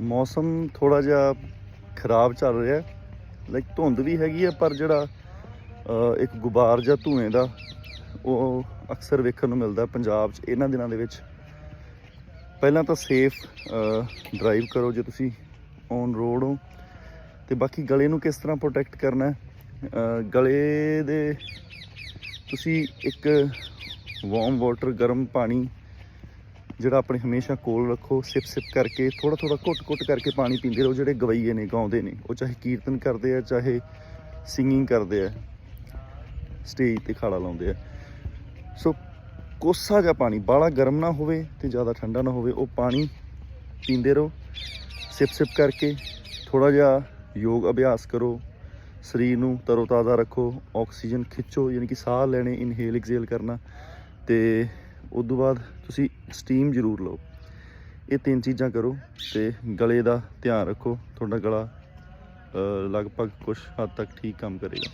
ਮੌਸਮ ਥੋੜਾ ਜਿਹਾ ਖਰਾਬ ਚੱਲ ਰਿਹਾ ਲਾਈਕ ਧੁੰਦ ਵੀ ਹੈਗੀ ਹੈ, ਪਰ ਜਿਹੜਾ ਇੱਕ ਗੁਬਾਰ ਜਾਂ ਧੂਏ ਦਾ, ਉਹ ਅਕਸਰ ਵੇਖਣ ਨੂੰ ਮਿਲਦਾ ਪੰਜਾਬ 'ਚ ਇਹਨਾਂ ਦਿਨਾਂ ਦੇ ਵਿੱਚ। ਪਹਿਲਾਂ ਤਾਂ ਸੇਫ ਡਰਾਈਵ ਕਰੋ ਜੇ ਤੁਸੀਂ ਔਨ ਰੋਡ ਹੋ। ਤੇ ਬਾਕੀ ਗਲੇ ਨੂੰ ਕਿਸ ਤਰ੍ਹਾਂ ਪ੍ਰੋਟੈਕਟ ਕਰਨਾ ਗਲੇ ਦੇ ਤੁਸੀਂ ਇੱਕ ਵਾਰਮ ਵਾਟਰ ਗਰਮ ਪਾਣੀ ਜਿਹੜਾ ਆਪਣੇ ਹਮੇਸ਼ਾ ਕੋਲ ਰੱਖੋ, ਸਿਪ ਸਿਪ ਕਰਕੇ ਥੋੜਾ ਥੋੜਾ ਘੁੱਟ ਘੁੱਟ ਕਰਕੇ ਪਾਣੀ ਪੀਂਦੇ ਰਹੋ, ਜਿਹੜੇ ਗਵਈਏ ਨੇ, ਗਾਉਂਦੇ ਨੇ। ਉਹ ਚਾਹੇ ਕੀਰਤਨ ਕਰਦੇ ਆ, ਚਾਹੇ ਸਿੰਗਿੰਗ ਕਰਦੇ ਆ ਸਟੇਜ ਤੇ ਖਾੜਾ ਲਾਉਂਦੇ ਆ। ਸੋ ਕੋਸਾ ਜਿਹਾ ਪਾਣੀ, ਬਾਹਲਾ ਗਰਮ ਨਾ ਹੋਵੇ ਤੇ ਜ਼ਿਆਦਾ ਠੰਡਾ ਨਾ ਹੋਵੇ, ਉਹ ਪਾਣੀ ਪੀਂਦੇ ਰਹੋ, ਸਿਪ ਸਿਪ ਕਰਕੇ ਥੋੜਾ ਜਿਹਾ ਯੋਗ ਅਭਿਆਸ ਕਰੋ, ਸਰੀਰ ਨੂੰ ਤਰੋਤਾਜ਼ਾ ਰੱਖੋ, ਆਕਸੀਜਨ ਖਿੱਚੋ, ਯਾਨੀ ਕਿ ਸਾਹ ਲੈਣੇ ਇਨਹੇਲ ਐਕਸਹੇਲ ਕਰਨਾ ਤੇ ਉਸ ਤੋਂ ਬਾਅਦ ਤੁਸੀਂ ਸਟੀਮ ਜ਼ਰੂਰ ਲਓ। ਇਹ ਤਿੰਨ ਚੀਜ਼ਾਂ ਕਰੋ ਤੇ ਗਲੇ ਦਾ ਧਿਆਨ ਰੱਖੋ। ਤੁਹਾਡਾ ਗਲਾ ਲਗਭਗ ਕੁਝ ਹੱਦ ਤੱਕ ਠੀਕ ਕੰਮ ਕਰੇਗਾ।